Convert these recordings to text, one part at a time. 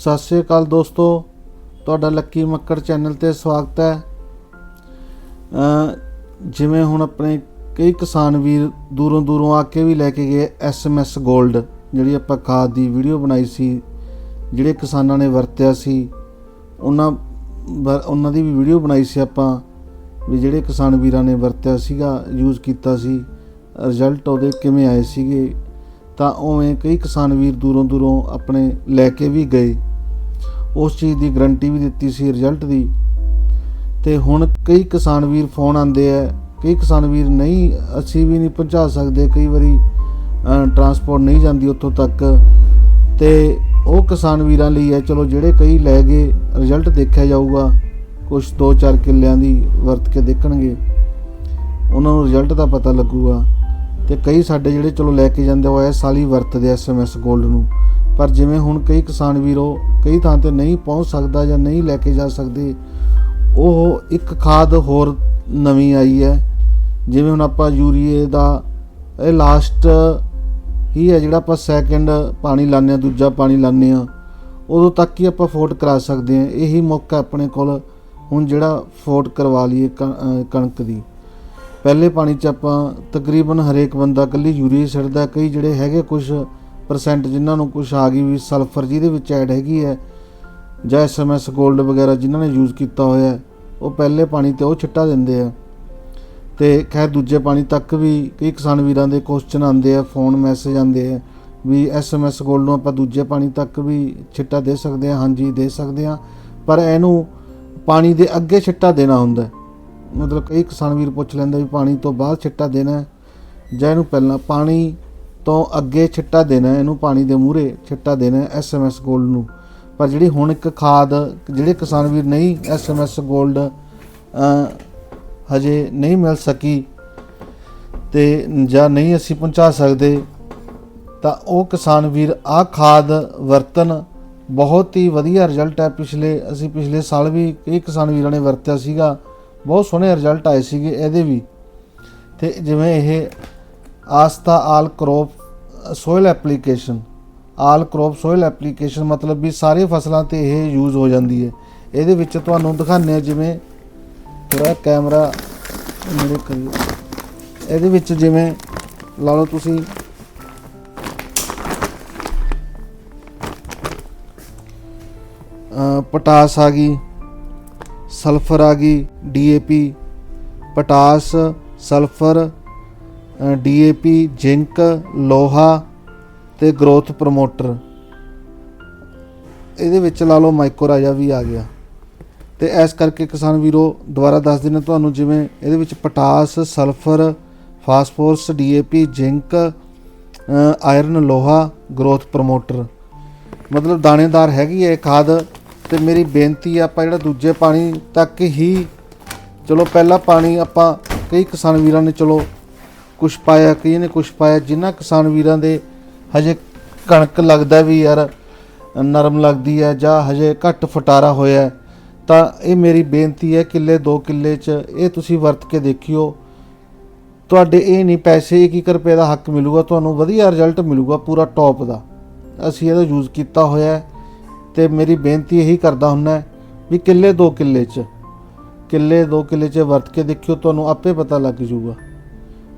ਸਤਿ ਸ਼੍ਰੀ ਅਕਾਲ ਦੋਸਤੋ, ਤੁਹਾਡਾ ਲੱਕੀ ਮੱਕੜ ਚੈਨਲ ਤੇ ਸਵਾਗਤ ਹੈ। ਜਿਵੇਂ ਹੁਣ ਆਪਣੇ ਕਈ ਕਿਸਾਨ ਵੀਰ ਦੂਰੋਂ ਦੂਰੋਂ ਆ ਕੇ ਵੀ ਲੈ ਕੇ ਗਏ ਐਸਐਮਐਸ 골ਡ ਜਿਹੜੀ ਆਪਾਂ ਖਾਦ ਦੀ ਵੀਡੀਓ ਬਣਾਈ ਸੀ, ਜਿਹੜੇ ਕਿਸਾਨਾਂ ਨੇ ਵਰਤਿਆ ਸੀ। ਉਹਨਾਂ ਵ- ਉਹਨਾਂ ਦੀ ਵੀ ਵੀਡੀਓ ਬਣਾਈ ਸੀ ਆਪਾਂ, ਵੀ ਜਿਹੜੇ ਕਿਸਾਨ ਵੀਰਾਂ ਨੇ ਵਰਤਿਆ ਸੀਗਾ ਯੂਜ਼ ਕੀਤਾ ਸੀ ਰਿਜ਼ਲਟ ਉਹਦੇ ਕਿਵੇਂ ਆਏ ਸੀਗੇ। ਤਾਂ ਉਵੇਂ ਕਈ ਕਿਸਾਨ ਵੀਰ ਦੂਰੋਂ ਦੂਰੋਂ ਆਪਣੇ ਲੈ ਕੇ ਵੀ ਗਏ। ਉਸ ਚੀਜ਼ ਦੀ ਗਰੰਟੀ ਵੀ ਦਿੱਤੀ ਸੀ ਰਿਜ਼ਲਟ ਦੀ। ਤੇ ਹੁਣ ਕਈ ਕਿਸਾਨ ਵੀਰ ਫੋਨ ਆਉਂਦੇ ਆ, ਕਈ ਕਿਸਾਨ ਵੀਰ ਨਹੀਂ, ਅਸੀਂ ਵੀ ਨਹੀਂ ਪਹੁੰਚਾ ਸਕਦੇ, ਕਈ ਵਾਰੀ ਟਰਾਂਸਪੋਰਟ ਨਹੀਂ ਜਾਂਦੀ ਉੱਥੋਂ ਤੱਕ। ਤੇ ਉਹ ਕਿਸਾਨ ਵੀਰਾਂ ਲਈ ਹੈ, ਚਲੋ ਜਿਹੜੇ ਕਈ ਲੈ ਗਏ ਰਿਜ਼ਲਟ ਦੇਖਿਆ ਜਾਊਗਾ ਕੁਝ 2-4 ਕਿੱਲਿਆਂ ਦੀ ਵਰਤ ਕੇ ਦੇਖਣਗੇ। ਉਹਨਾਂ ਨੂੰ ਰਿਜ਼ਲਟ ਦਾ ਪਤਾ ਲੱਗੂਗਾ। ਤੇ ਕਈ ਸਾਡੇ ਜਿਹੜੇ ਚਲੋ ਲੈ ਕੇ ਜਾਂਦੇ ਉਹ ਇਸ ਸਾਲ ਹੀ ਵਰਤਦੇ ਐਸਐਮਐਸ 골ਡ ਨੂੰ। ਪਰ ਜਿਵੇਂ ਹੁਣ ਕਈ ਕਿਸਾਨ ਵੀਰੋ ਕਈ ਥਾਂ ਤੇ ਨਹੀਂ ਪਹੁੰਚ ਸਕਦਾ ਜਾਂ ਨਹੀਂ ਲੈ ਕੇ ਜਾ ਸਕਦੇ, ਉਹ ਇੱਕ ਖਾਦ ਹੋਰ ਨਵੀਂ ਆਈ ਹੈ। ਜਿਵੇਂ ਹੁਣ ਆਪਾਂ ਯੂਰੀਏ ਦਾ, ਇਹ ਲਾਸਟ ਹੀ ਹੈ ਜਿਹੜਾ ਆਪਾਂ ਸੈਕਿੰਡ ਪਾਣੀ ਲਾਉਂਦੇ ਆ, ਦੂਜਾ ਪਾਣੀ ਲਾਉਂਦੇ ਆ। ਉਦੋਂ ਤੱਕ ਹੀ ਆਪਾਂ ਫੋਰਟ ਕਰਾ ਸਕਦੇ ਆ। ਇਹੀ ਮੌਕਾ ਆਪਣੇ ਕੋਲ ਹੁਣ ਜਿਹੜਾ ਫੋਰਟ ਕਰਵਾ ਲਈਏ ਕਣਕ ਦੀ। ਪਹਿਲੇ ਪਾਣੀ ਚ ਆਪਾਂ ਤਕਰੀਬਨ ਹਰੇਕ ਬੰਦਾ ਕੱਲੀ ਯੂਰੀਆ ਛੱਡਦਾ ਕਈ ਜਿਹੜੇ ਹੈਗੇ ਕੁਝ ਪਰਸੈਂਟ ਜਿਨ੍ਹਾਂ ਨੂੰ ਕੁਝ ਆ ਗਈ ਵੀ ਸਲਫਰ ਜਿਹਦੇ ਵਿੱਚ ਐਡ ਹੈਗੀ ਹੈ, ਜਾਂ ਐਸਐਮਐਸ 골ਡ ਵਗੈਰਾ ਜਿਨ੍ਹਾਂ ਨੇ ਯੂਜ਼ ਕੀਤਾ ਹੋਇਆ ਉਹ ਪਹਿਲੇ ਪਾਣੀ ਤੇ ਉਹ ਛਿੱਟਾ ਦਿੰਦੇ ਆ ਤੇ ਖੈਰ ਦੂਜੇ ਪਾਣੀ ਤੱਕ ਵੀ ਕਈ ਕਿਸਾਨ ਵੀਰਾਂ ਦੇ ਕੁਐਸਚਨ ਆਉਂਦੇ ਆ ਫੋਨ ਮੈਸੇਜ ਆਉਂਦੇ ਆ, ਵੀ ਐਸਐਮਐਸ 골ਡ ਨੂੰ ਆਪਾਂ ਦੂਜੇ ਪਾਣੀ ਤੱਕ ਵੀ ਛਿੱਟਾ ਦੇ ਸਕਦੇ ਆ ਹਾਂਜੀ ਦੇ ਸਕਦੇ ਆ ਪਰ ਇਹਨੂੰ ਪਾਣੀ ਦੇ ਅੱਗੇ ਛਿੱਟਾ ਦੇਣਾ ਹੁੰਦਾ ਹੈ। ਮਤਲਬ ਕਈ ਕਿਸਾਨ ਵੀਰ ਪੁੱਛ ਲੈਂਦੇ ਵੀ ਪਾਣੀ ਤੋਂ ਬਾਅਦ ਛਿੱਟਾ ਦੇਣਾ ਜਾਂ ਇਹਨੂੰ ਪਹਿਲਾਂ ਪਾਣੀ ਤੋਂ ਅੱਗੇ ਛਿੱਟਾ ਦੇਣਾ ਇਹਨੂੰ ਪਾਣੀ ਦੇ ਮੂਹਰੇ ਛਿੱਟਾ ਦੇਣਾ ਐਸਐਮਐਸ ਗੋਲਡ ਨੂੰ। ਪਰ ਜਿਹੜੀ ਹੁਣ ਇੱਕ ਖਾਦ, ਜਿਹੜੇ ਕਿਸਾਨ ਵੀਰ ਨਹੀਂ ਐਸਐਮਐਸ ਗੋਲਡ ਹਜੇ ਨਹੀਂ ਮਿਲ ਸਕੀ ਤੇ ਜਾਂ ਨਹੀਂ ਅਸੀਂ ਪਹੁੰਚਾ ਸਕਦੇ, ਤਾਂ ਉਹ ਕਿਸਾਨ ਵੀਰ ਆ ਖਾਦ ਵਰਤਨ ਬਹੁਤ ਹੀ ਵਧੀਆ ਰਿਜ਼ਲਟ ਹੈ। ਪਿਛਲੇ, ਅਸੀਂ ਪਿਛਲੇ ਸਾਲ ਵੀ ਕਈ ਕਿਸਾਨ ਵੀਰਾਂ ਨੇ ਵਰਤਿਆ ਸੀਗਾ। ਬਹੁਤ ਸੋਹਣੇ ਰਿਜ਼ਲਟ ਆਏ ਸੀਗੇ ਇਹਦੇ ਵੀ। ਤੇ ਜਿਵੇਂ ਇਹ Aastha all crop soil application all crop soil application ਮਤਲਬ ਵੀ ਸਾਰੇ ਫਸਲਾਂ ਤੇ ਇਹ ਯੂਜ਼ ਹੋ ਜਾਂਦੀ ਹੈ। ਇਹਦੇ ਵਿੱਚ ਤੁਹਾਨੂੰ ਦਿਖਾਉਂਦੇ ਆ ਜਿਵੇਂ ਥੋੜਾ ਕੈਮਰਾ ਮੇਰੇ ਕਰੀਏ। ਇਹਦੇ ਵਿੱਚ ਜਿਵੇਂ ਲਾ ਲਓ ਤੁਸੀਂ ਪਟਾਸ ਆ ਗਈ ਸਲਫਰ ਆ ਗਈ DAP potash, sulphur DAP zinc, ਲੋਹਾ ਤੇ ਗਰੋਥ ਪ੍ਰਮੋਟਰ। ਇਹਦੇ ਵਿੱਚ ਲਾ ਲਓ ਮਾਈਕੋਰਾਜਾ ਵੀ ਆ ਗਿਆ। ਤੇ ਇਸ ਕਰਕੇ ਕਿਸਾਨ ਵੀਰੋ, ਦੁਬਾਰਾ ਦੱਸ ਦਿੰਦੇ ਤੁਹਾਨੂੰ ਜਿਵੇਂ ਇਹਦੇ ਵਿੱਚ potash, sulphur, phosphorus DAP zinc iron, ਲੋਹਾ, ਗਰੋਥ ਪ੍ਰਮੋਟਰ। ਮਤਲਬ ਦਾਣੇਦਾਰ ਹੈਗੀ ਹੈ ਖਾਦ। ਤੇ ਮੇਰੀ ਬੇਨਤੀ ਆ ਆਪਾਂ ਜਿਹੜਾ ਦੂਜੇ ਪਾਣੀ ਤੱਕ ਹੀ, ਚਲੋ ਪਹਿਲਾ ਪਾਣੀ ਆਪਾਂ ਕਈ ਕਿਸਾਨ ਵੀਰਾਂ ਨੇ ਚਲੋ ਕੁਛ ਪਾਇਆ ਕਈ ਨੇ ਕੁਛ ਪਾਇਆ ਜਿਨ੍ਹਾਂ ਕਿਸਾਨ ਵੀਰਾਂ ਦੇ ਹਜੇ ਕਣਕ ਲੱਗਦਾ ਵੀ ਯਾਰ, ਨਰਮ ਲੱਗਦੀ ਹੈ ਜਾਂ ਹਜੇ ਘੱਟ ਫਟਾਰਾ ਹੋਇਆ, ਤਾਂ ਇਹ ਮੇਰੀ ਬੇਨਤੀ ਹੈ ਕਿੱਲੇ 2 ਕਿੱਲੇ ਚ ਇਹ ਤੁਸੀਂ ਵਰਤ ਕੇ ਦੇਖਿਓ। ਤੁਹਾਡੇ ਇਹ ਨਹੀਂ ਪੈਸੇ 1 ਰੁਪਏ ਦਾ ਹੱਕ ਮਿਲੂਗਾ, ਤੁਹਾਨੂੰ ਵਧੀਆ ਰਿਜ਼ਲਟ ਮਿਲੂਗਾ ਪੂਰਾ ਟੌਪ ਦਾ। ਅਸੀਂ ਇਹਦਾ ਯੂਜ਼ ਕੀਤਾ ਹੋਇਆ ਤੇ ਮੇਰੀ ਬੇਨਤੀ ਇਹੀ ਕਰਦਾ ਹੁੰਨਾ ਵੀ ਕਿੱਲੇ ਦੋ ਕਿੱਲੇ ਚ, ਕਿੱਲੇ ਦੋ ਕਿੱਲੇ ਚ ਵਰਤ ਕੇ ਦੇਖਿਓ, ਤੁਹਾਨੂੰ ਆਪੇ ਪਤਾ ਲੱਗ ਜੂਗਾ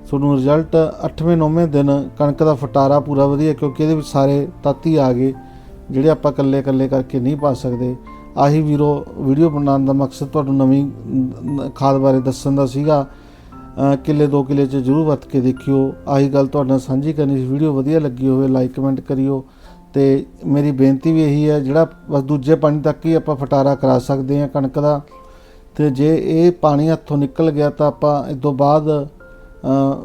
ਤੁਹਾਨੂੰ ਰਿਜ਼ਲਟ 8ਵੇਂ 9ਵੇਂ ਦਿਨ ਕਣਕ ਦਾ ਫਟਾਰਾ ਪੂਰਾ ਵਧੀਆ, ਕਿਉਂਕਿ ਇਹਦੇ ਵਿੱਚ ਸਾਰੇ ਤੱਤ ਆ ਗਏ, ਜਿਹੜੇ ਆਪਾਂ ਇਕੱਲੇ ਇਕੱਲੇ ਕਰਕੇ ਨਹੀਂ ਪਾ ਸਕਦੇ। ਆਹੀ ਵੀਰੋ ਵੀਡੀਓ ਬਣਾਉਣ ਦਾ ਮਕਸਦ ਤੁਹਾਨੂੰ ਨਵੀਂ ਖਾਦ ਬਾਰੇ ਦੱਸਣ ਦਾ ਸੀਗਾ। ਕਿੱਲੇ ਦੋ ਕਿੱਲੇ ਚ ਜਰੂਰ ਵਰਤ ਕੇ ਦੇਖਿਓ। ਆਹੀ ਗੱਲ ਤੁਹਾਡੇ ਨਾਲ ਸਾਂਝੀ ਕਰਨੀ ਸੀ। ਵੀਡੀਓ ਵਧੀਆ ਲੱਗੀ ਹੋਵੇ ਲਾਈਕ ਕਮੈਂਟ ਕਰਿਓ। ਤੇ ਮੇਰੀ ਬੇਨਤੀ ਵੀ ਇਹੀ ਹੈ, ਜਿਹੜਾ ਬਸ ਦੂਜੇ ਪਾਣੀ ਤੱਕ ਹੀ ਆਪਾਂ ਫਟਾਰਾ ਕਰਾ ਸਕਦੇ ਹਾਂ ਕਣਕ ਦਾ। ਤੇ ਜੇ ਇਹ ਪਾਣੀ ਹੱਥੋਂ ਨਿਕਲ ਗਿਆ ਤਾਂ ਆਪਾਂ ਇਸ ਤੋਂ ਬਾਅਦ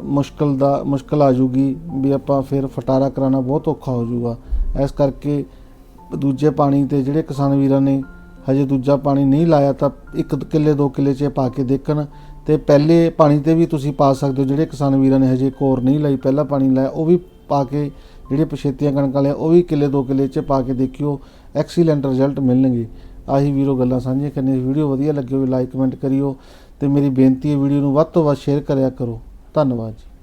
ਮੁਸ਼ਕਲ ਦਾ, ਮੁਸ਼ਕਲ ਆ ਜੂਗੀ ਵੀ ਆਪਾਂ ਫਿਰ ਫਟਾਰਾ ਕਰਾਉਣਾ ਬਹੁਤ ਔਖਾ ਹੋ ਜੂਗਾ। ਇਸ ਕਰਕੇ ਦੂਜੇ ਪਾਣੀ ਤੇ ਜਿਹੜੇ ਕਿਸਾਨ ਵੀਰਾਂ ਨੇ ਹਜੇ ਦੂਜਾ ਪਾਣੀ ਨਹੀਂ ਲਾਇਆ ਤਾਂ ਇੱਕ ਕਿੱਲੇ, ਦੋ ਕਿੱਲੇ 'ਚ ਪਾ ਕੇ ਦੇਖਣ। ਤੇ ਪਹਿਲੇ ਪਾਣੀ ਤੇ ਵੀ ਤੁਸੀਂ ਪਾ ਸਕਦੇ ਹੋ, ਜਿਹੜੇ ਕਿਸਾਨ ਵੀਰਾਂ ਨੇ ਹਜੇ ਕੋਰ ਨਹੀਂ ਲਾਈ, ਪਹਿਲਾ ਪਾਣੀ ਲਾਇਆ, ਉਹ ਵੀ ਪਾ ਕੇ ਜਿਹੜੇ ਪਛੇਤੀਆਂ ਕਣਕਾਂ ਵਾਲੇ ਆ, ਉਹ ਵੀ ਕਿੱਲੇ ਦੋ ਕਿੱਲੇ 'ਚ ਪਾ ਕੇ ਦੇਖਿਓ ਐਕਸੀਲੈਂਟ ਰਿਜ਼ਲਟ ਮਿਲਣਗੇ। ਆਹੀ ਵੀਰੋ ਗੱਲਾਂ ਸਾਂਝੀਆਂ ਕਰਨੀਆਂ ਵੀਡੀਓ ਵਧੀਆ ਲੱਗੀ ਹੋਵੇ ਲਾਈਕ ਕਮੈਂਟ ਕਰਿਓ ਤੇ ਮੇਰੀ ਬੇਨਤੀ ਹੈ ਵੀਡੀਓ ਨੂੰ ਵੱਧ ਤੋਂ ਵੱਧ ਸ਼ੇਅਰ ਕਰਿਆ ਕਰੋ। ਧੰਨਵਾਦ ਜੀ।